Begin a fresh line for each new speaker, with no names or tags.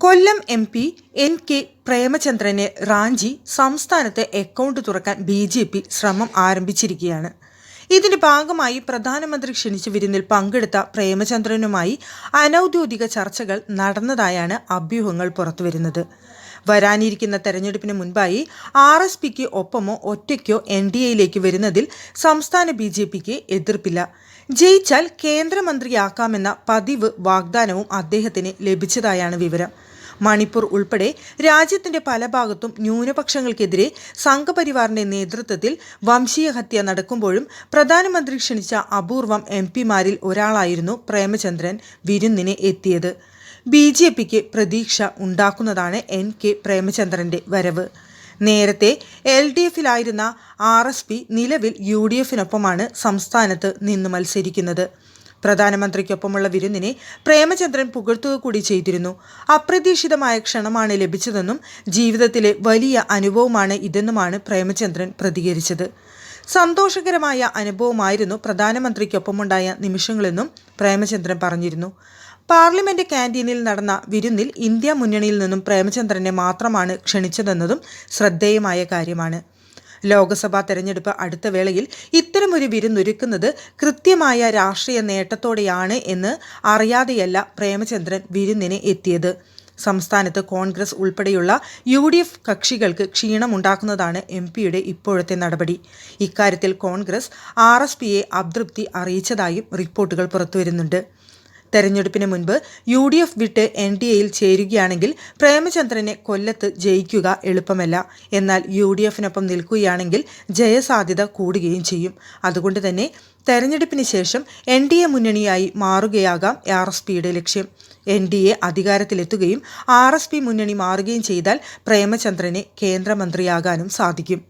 Kollam M P N K പ്രേമചന്ദ്രനെ റാഞ്ചി സംസ്ഥാനത്തെ account തുറക്കാൻ ബി ജെ പി ശ്രമം ആരംഭിച്ചിരിക്കുകയാണ്. ഇതിന്റെ ഭാഗമായി പ്രധാനമന്ത്രി ക്ഷണിച്ച വിരുന്നിൽ പങ്കെടുത്ത പ്രേമചന്ദ്രനുമായി അനൌദ്യോഗിക ചർച്ചകൾ നടന്നതായാണ് അഭ്യൂഹങ്ങൾ പുറത്തുവരുന്നത്. വരാനിരിക്കുന്ന തെരഞ്ഞെടുപ്പിന് മുൻപായി ആർ എസ് പിക്ക് ഒപ്പമോ ഒറ്റയ്ക്കോ എൻ ഡി എയിലേക്ക് വരുന്നതിൽ സംസ്ഥാന ബി ജെ പിക്ക് എതിർപ്പില്ല. ജയിച്ചാൽ കേന്ദ്രമന്ത്രിയാക്കാമെന്ന പതിവ് വാഗ്ദാനവും അദ്ദേഹത്തിന് ലഭിച്ചതായാണ് വിവരം. മണിപ്പൂർ ഉൾപ്പെടെ രാജ്യത്തിന്റെ പല ഭാഗത്തും ന്യൂനപക്ഷങ്ങൾക്കെതിരെ സംഘപരിവാറിന്റെ നേതൃത്വത്തിൽ വംശീയഹത്യ നടക്കുമ്പോഴും പ്രധാനമന്ത്രി ക്ഷണിച്ച അപൂർവം എം പിമാരിൽ ഒരാളായിരുന്നു പ്രേമചന്ദ്രൻ വിരുന്നിന് എത്തിയത്. ബി ജെ പിക്ക് പ്രതീക്ഷ ഉണ്ടാക്കുന്നതാണ് എൻ കെ പ്രേമചന്ദ്രന്റെ വരവ്. നേരത്തെ എൽ ഡി എഫിലായിരുന്ന ആർ എസ് പി നിലവിൽ യു ഡി എഫിനൊപ്പമാണ് സംസ്ഥാനത്ത് നിന്ന് മത്സരിക്കുന്നത്. പ്രധാനമന്ത്രിക്കൊപ്പമുള്ള വിരുന്നിനെ പ്രേമചന്ദ്രൻ പുകഴ്ത്തുക കൂടി ചെയ്തിരുന്നു. അപ്രതീക്ഷിതമായ ക്ഷണമാണ് ലഭിച്ചതെന്നും ജീവിതത്തിലെ വലിയ അനുഭവമാണ് ഇതെന്നുമാണ് പ്രേമചന്ദ്രൻ പ്രതികരിച്ചത്. സന്തോഷകരമായ അനുഭവമായിരുന്നു പ്രധാനമന്ത്രിക്കൊപ്പമുണ്ടായ നിമിഷങ്ങളെന്നും പ്രേമചന്ദ്രൻ പറഞ്ഞിരുന്നു. പാർലമെന്റ് ക്യാന്റീനിൽ നടന്ന വിരുന്നിൽ ഇന്ത്യ മുന്നണിയിൽ നിന്നും പ്രേമചന്ദ്രനെ മാത്രമാണ് ക്ഷണിച്ചതെന്നതും ശ്രദ്ധേയമായ കാര്യമാണ്. ലോക്സഭാ തെരഞ്ഞെടുപ്പ് അടുത്ത വേളയിൽ ഇത്തരമൊരു വിരുന്നൊരുക്കുന്നത് കൃത്യമായ രാഷ്ട്രീയ നേട്ടത്തോടെയാണ് എന്ന് അറിയാതെയല്ല പ്രേമചന്ദ്രൻ വിരുന്നിന് എത്തിയത്. സംസ്ഥാനത്ത് കോൺഗ്രസ് ഉൾപ്പെടെയുള്ള യു ഡി എഫ് കക്ഷികൾക്ക് ക്ഷീണമുണ്ടാക്കുന്നതാണ് എം പിയുടെ ഇപ്പോഴത്തെ നടപടി. ഇക്കാര്യത്തിൽ കോൺഗ്രസ് ആർ എസ് പിയെ അതൃപ്തി അറിയിച്ചതായും റിപ്പോർട്ടുകൾ പുറത്തുവരുന്നുണ്ട്. തെരഞ്ഞെടുപ്പിന് മുൻപ് യു ഡി എഫ് വിട്ട് എൻ ഡി എയിൽ ചേരുകയാണെങ്കിൽ പ്രേമചന്ദ്രനെ കൊല്ലത്ത് ജയിക്കുക എളുപ്പമല്ല. എന്നാൽ യു ഡി എഫിനൊപ്പം നിൽക്കുകയാണെങ്കിൽ ജയസാധ്യത കൂടുകയും ചെയ്യും. അതുകൊണ്ട് തന്നെ തെരഞ്ഞെടുപ്പിന് ശേഷം എൻ ഡി എ മുന്നണിയായി മാറുകയാകാം ആർ എസ് പിയുടെ ലക്ഷ്യം. എൻ ഡി എ അധികാരത്തിലെത്തുകയും ആർ എസ് പി മുന്നണി മാറുകയും ചെയ്താൽ പ്രേമചന്ദ്രനെ കേന്ദ്രമന്ത്രിയാകാനും സാധിക്കും.